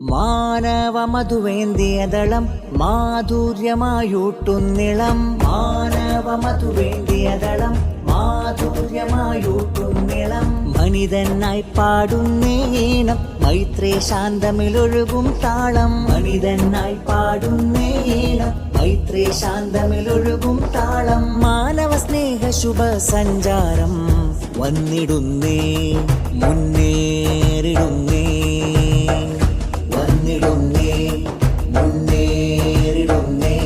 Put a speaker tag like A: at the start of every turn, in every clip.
A: മാനവ മധുവേന്തിയതളം മാധുര്യമായൂട്ടുന്നിളം മാനവ മധുവേന്തിയതളം മാധുര്യമായൂട്ടുന്നിളം മനിതനായി പാടുന്നേണം മൈത്രേ ശാന്തമിലൊഴുകും താളം. മനിതനായി പാടുന്നേണം മൈത്രേ ശാന്തമിലൊഴുകും താളം. മാനവ സ്നേഹ ശുഭ സഞ്ചാരം വന്നിടുന്നേ മുന്നേറിടുന്നേ മുന്നേറിടുന്നേ.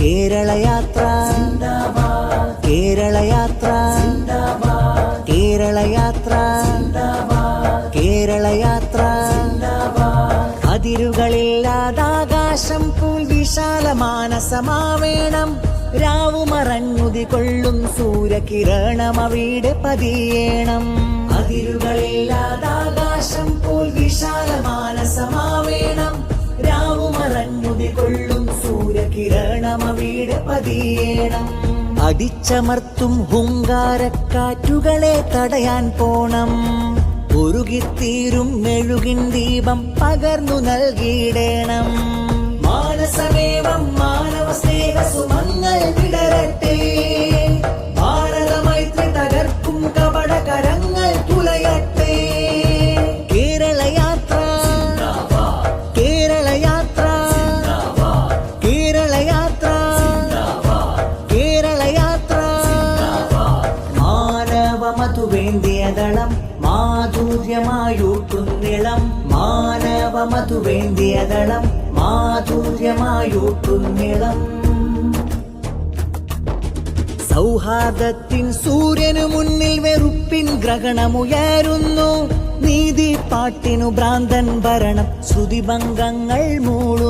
A: കേരളയാത്ര കേരളയാത്ര കേരളയാത്ര കേരളയാത്ര. അതിരുകളില്ലാതാകാശം പോൽ വിശാലമാനസമാവേണം രാവുമറഞ്ഞുതി കൊള്ളും സൂര്യകിരണം അവിടെ പതിയേണം. അതിരുകളില്ലാതാകാശം അവിടെ പതിയേണം. അടിച്ചമർത്തും ഹുങ്കാരക്കാറ്റുകളെ തടയാൻ പോണം. ഉരുകിത്തീരും മെഴുകിൻ ദീപം പകർന്നു നൽകിയിടേണം. മാനസമേവം മാനവ മധുവേന്തിയതളം മാധുര്യമായൂട്ടുന്നിളം. മാനവ മധുവേന്ദിയതളം മാധുര്യമായൂട്ടുന്നിളം. സൗഹാർദ്ദത്തിൻ സൂര്യനു മുന്നിൽ വെറുപ്പിൻ ഗ്രഹണമുയരുന്നു. നീതി പാട്ടിനു ഭ്രാന്തൻ ഭരണം ശ്രുതിഭംഗങ്ങൾ മൂളുന്നു.